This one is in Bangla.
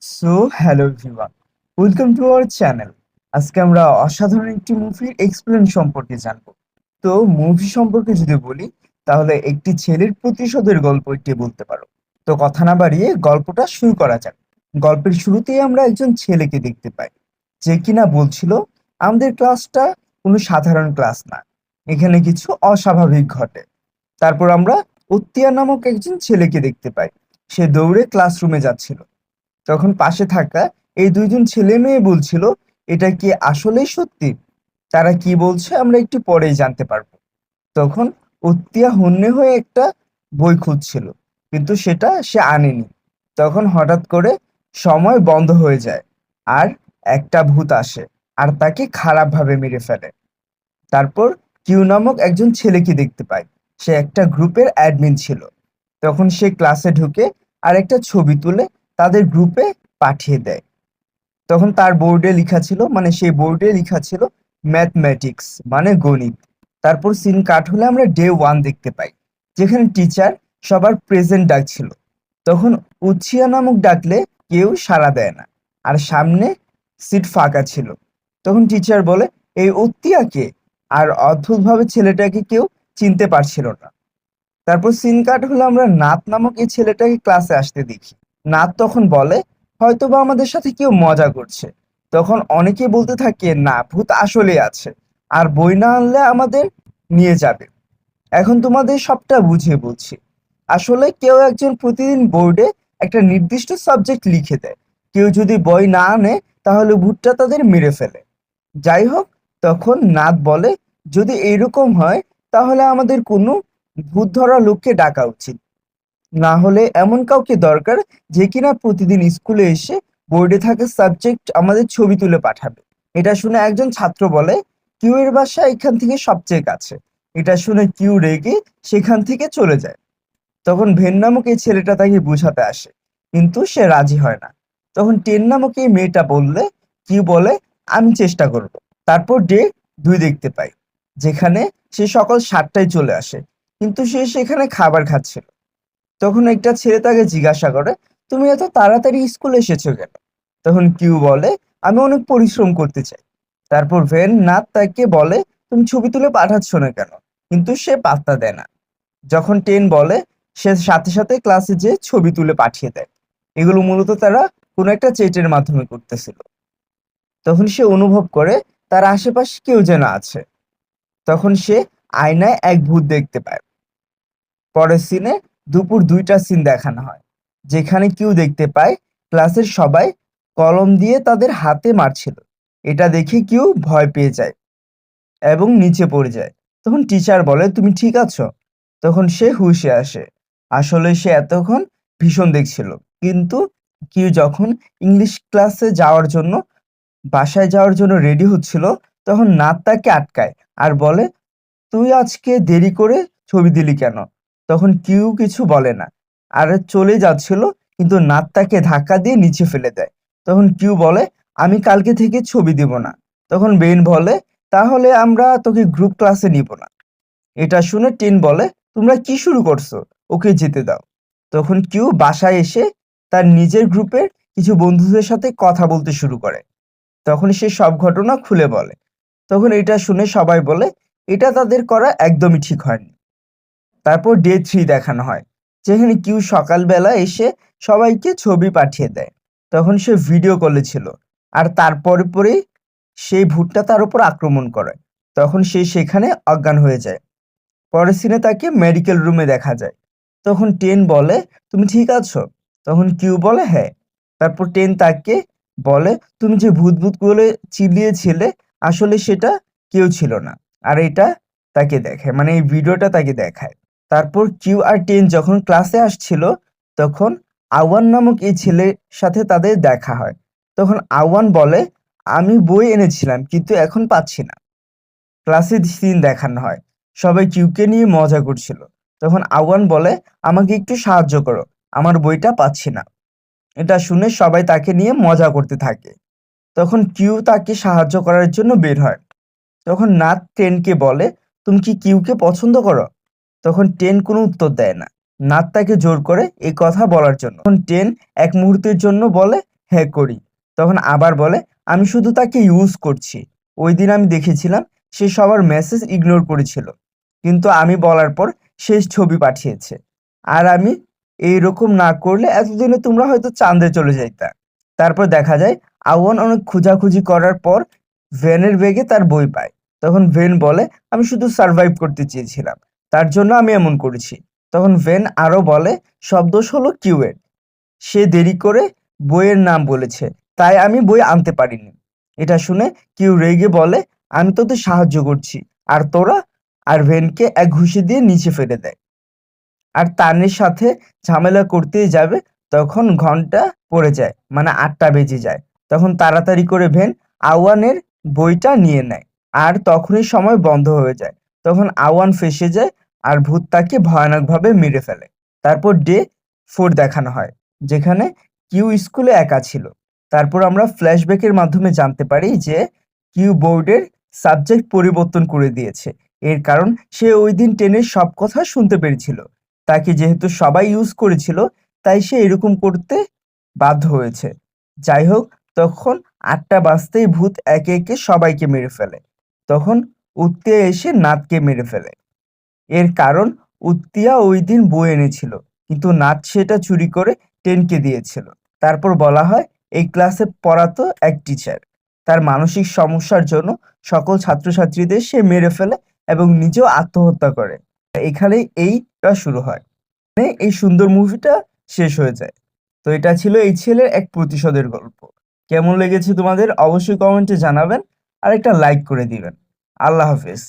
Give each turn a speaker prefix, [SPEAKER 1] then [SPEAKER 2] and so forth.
[SPEAKER 1] So hello everyone welcome to our channel আজকে আমরা অসাধারণ একটি মুভির এক্সপ্লেন সম্পর্কে জানব। তো মুভি সম্পর্কে যদি বলি, তাহলে একটি ছেলের প্রতিশোধের গল্প এটি বলতে পারো। তো, কথা না বাড়িয়ে গল্পটা শুরু করা যাক। গল্পের শুরুতেই আমরা একজন ছেলেকে দেখতে পাই। যে কিনা বলছিল, আমাদের ক্লাসটা কোনো সাধারণ ক্লাস না। এখানে কিছু অস্বাভাবিক ঘটে। তারপর আমরা উত্তিয়া নামক একজন ছেলেকে দেখতে পাই। সে দৌড়ে ক্লাসরুমে যাচ্ছিল। তখন পাশে থাকা এই দুইজন ছেলে মেয়ে বলছিল, এটা কি আসলেই সত্যি? তারা কি বলছে আমরা একটু পরেই জানতে পারব। তখন উত্তিয়া হন্যে হয়ে একটা বই খুঁজছিল, কিন্তু সেটা সে আনেনি। তখন হঠাৎ করে সময় বন্ধ হয়ে যায় আর একটা ভূত আসে আর তাকে খারাপভাবে মেরে ফেলে। তারপর কিউ নামক একজন ছেলেকে দেখতে পায়। সে একটা গ্রুপের অ্যাডমিন ছিল। তখন সে ক্লাসে ঢুকে আর একটা ছবি তুলে তাদের গ্রুপে পাঠিয়ে দেয়। তখন তার বোর্ডে লেখা ছিল মানে সেই বোর্ডে লেখা ছিল ম্যাথমেটিক্স মানে গণিত। তারপর সিন কাট হলে আমরা ডে ওয়ান দেখতে পাই, যেখানে টিচার সবার প্রেজেন্ট ডাকছিল। তখন উচ্ছিয়া নামক ডাকলে কেউ সাড়া দেয় না, আর সামনে সিট ফাঁকা ছিল। তখন টিচার বলে, এই উত্তিয়া কে আর অদ্ভুতভাবে ছেলেটাকে কেউ চিনতে পারছিল না। তারপর সিন কাট হলে আমরা নাত নামক এই ছেলেটাকে ক্লাসে আসতে দেখি। নাত তখন বলে, হয়তোবা আমাদের সাথে কেউ মজা করছে। তখন অনেকে বলতে থাকে, না, ভূত আসলে আছে। আর বই না আনলে আমাদের নিয়ে যাবে। এখন তোমাদের সবটা বুঝিয়ে বলছি। আসলে কেউ একজন প্রতিদিন বোর্ডে একটা নির্দিষ্ট সাবজেক্ট লিখে দেয়। কেউ যদি বই না আনে, তাহলে ভূতটা তাদের মেরে ফেলে। যাই হোক, তখন নাত বলে, যদি এইরকম হয়, তাহলে আমাদের কোনো ভূত ধরা লোককে ডাকা উচিত। না হলে এমন কাউকে দরকার যে কিনা প্রতিদিন স্কুলে এসে বোর্ডে থাকা সাবজেক্ট আমাদের ছবি তুলে পাঠাবে। এটা শুনে একজন ছাত্র বলে, কিউ এর বাসা এখান থেকে সবচেয়ে কাছে। এটা শুনে কিউ রেগে সেখান থেকে চলে যায়। তখন ভেন নামক এই ছেলেটা তাকে বোঝাতে আসে, কিন্তু সে রাজি হয় না। তখন টেন নামক এই মেয়েটা বললে, কিউ বলে, আমি চেষ্টা করব। তারপর ডে দুই দেখতে পাই, যেখানে সে সকাল সাতটায় চলে আসে, কিন্তু সে সেখানে খাবার খাচ্ছিল। তখন একটা ছেলে তাকে জিজ্ঞাসা করে, তুমি এত তাড়াতাড়ি স্কুলে এসেছ কেন? তখন কিউ বলে, আমি অনেক পরিশ্রম করতে চাই। তারপর ভেন নাথ তাকে বলে, তুমি ছবি তুলে পাঠাচ্ছ না কেন? কিন্তু সে পাত্তা দেয় না। যখন টেন বলে, সে সাথে সাথে ক্লাসে যে ছবি তুলে পাঠিয়ে দেয়। এগুলো মূলত তারা কোনো একটা চেটের মাধ্যমে করতেছিল। তখন সে অনুভব করে, তার আশেপাশে কেউ যেন আছে। তখন সে আয়নায় এক ভূত দেখতে পায়। পরের সিনে দুপুর দুইটা সিন দেখানো হয়, যেখানে কেউ দেখতে পায় ক্লাসের সবাই কলম দিয়ে তাদের হাতে মারছিল। এটা দেখে কেউ ভয় পেয়ে যায় এবং নিচে পড়ে যায়। তখন টিচার বলে, তুমি ঠিক আছো? তখন সে হুশে আসে, আসলে সে এতক্ষণ ভীষণ দেখছিল, কিন্তু কেউ যখন ইংলিশ ক্লাসে যাওয়ার জন্য, বাসায় যাওয়ার জন্য রেডি হচ্ছিল, তখন নাত তাকে আটকায় আর বলে, তুই আজকে দেরি করে ছবি দিলি কেন? তখন কিউ কিছু বলে না। আর চলে যাচ্ছিল, কিন্তু নাত তাকে ধাক্কা দিয়ে নিচে ফেলে দেয়। তখন কিউ বলে, আমি কালকে থেকে ছবি দিব না। তখন বেন বলে, তাহলে আমরা তোকে গ্রুপ ক্লাসে নিব না। এটা শুনে টেন বলে, তোমরা কি শুরু করছ? ওকে যেতে দাও। তখন কিউ বাসায় এসে তার নিজের গ্রুপের কিছু বন্ধুদের সাথে কথা বলতে শুরু করে। তখন সে সব ঘটনা খুলে বলে। তখন এটা শুনে সবাই বলে, এটা তাদের করা একদমই ঠিক হয়নি। তারপর ডে থ্রি দেখানো হয়, যেখানে কিউ সকালবেলা এসে সবাইকে ছবি পাঠিয়ে দেয়। তখন সে ভিডিও কলে ছিল, আর তারপরে পরে সেই ভূতটা তার উপর আক্রমণ করে। তখন সে সেখানে অজ্ঞান হয়ে যায়। পরের সিনে তাকে মেডিকেল রুমে দেখা যায়। তখন টেন বলে, তুমি ঠিক আছো? তখন কিউ বলে হ্যাঁ। তারপর টেন তাকে বলে, তুমি যে ভূত ভূত বলে চিল্লিয়েছিলে, আসলে সেটা কেউ ছিল না। আর এটা তাকে দেখায় মানে এই ভিডিওটা তাকে দেখায়। তারপর কিউ আর টেন যখন ক্লাসে আসছিল, তখন আওয়ান নামক এই ছেলের সাথে তাদের দেখা হয়। তখন আওয়ান বলে, আমি বই এনেছিলাম, কিন্তু এখন পাচ্ছি না। ক্লাসে সিন দেখানো হয়। সবাই কিউকে নিয়ে মজা করছিল। তখন আওয়ান বলে, আমাকে একটু সাহায্য করো, আমার বইটা পাচ্ছি না। এটা শুনে সবাই তাকে নিয়ে মজা করতে থাকে। তখন কিউ তাকে সাহায্য করার জন্য বের হয়। তখন নাথ টেনকে বলে, তুমি কি কিউকে পছন্দ করো? তখন টেন কোনো উত্তর দেয় না। নাথ তাকে জোর করে এই কথা বলার জন্য। তখন টেন এক মুহূর্তের জন্য বলে হ্যাঁ করি। তখন আবার বলে, আমি শুধু তাকে ইউজ করছি। ওই দিন আমি দেখেছিলাম সে সবার মেসেজ ইগনোর করেছিল। কিন্তু আমি বলার পর শেষ ছবি পাঠিয়েছে। আর আমি এইরকম না করলে এতদিনে তোমরা হয়তো চাঁদে চলে যাইতা। তারপর দেখা যায় আওয়ান অনেক খোঁজাখুঁজি করার পর ভেনের বেগে তার বই পায়। তখন ভেন বলে, আমি শুধু সার্ভাইভ করতে চেয়েছিলাম। তার জন্য আমি এমন করেছি। তখন ভেন আরও বলে সব দোষ হলো কিউয়ের সে দেরি করে বইয়ের নাম বলেছে, তাই আমি বই আনতে পারিনি। এটা শুনে কিউ রেগে বলে, আমি তোদের সাহায্য করছি, আর তোরা আর ভেনকে এক ঘুষি দিয়ে নিচে ফেলে দেয় আর তানের সাথে ঝামেলা করতেই যাবে, তখন ঘণ্টা পড়ে যায় মানে আটটা বেজে যায়। তখন তাড়াতাড়ি করে ভেন আওয়ানের বইটা নিয়ে নেয়, আর তখনই সময় বন্ধ হয়ে যায়। তখন আওয়ান ফেসে যায় আর ভূত তাকে ভয়ানকভাবে মেরে ফেলে। তারপর ডে ফোর দেখানো হয়, যেখানে কিউ স্কুলে একা ছিল। তারপর আমরা ফ্ল্যাশব্যাকের মাধ্যমে জানতে পারি যে কিউ বোর্ডের সাবজেক্ট পরিবর্তন করে দিয়েছে। এর কারণ সে ওই দিন টেনের সব কথা শুনতে পেরেছিল। তাকে যেহেতু সবাই ইউজ করেছিল, তাই সে এরকম করতে বাধ্য হয়েছে। যাই হোক, তখন আটটা বাজতেই ভূত একে একে সবাইকে মেরে ফেলে। তখন উত্তিয়া এসে নাতকে মেরে ফেলে। এর কারণ, উত্তিয়া ওই দিন বই এনেছিল, কিন্তু নাত সেটা চুরি করে টেনকে দিয়েছিল। তারপর বলা হয়, এই ক্লাসে পড়াতো এক টিচার তার মানসিক সমস্যার জন্য সকল ছাত্রছাত্রীদের সে মেরে ফেলে এবং নিজেও আত্মহত্যা করে। এখানেই এইটা শুরু হয়। মানে এই সুন্দর মুভিটা শেষ হয়ে যায়। তো এটা ছিল এই ছেলের এক প্রতিশোধের গল্প। কেমন লেগেছে তোমাদের? অবশ্যই কমেন্টে জানাবেন। আর একটা লাইক করে দিবেন। আল্লাহ হাফেজ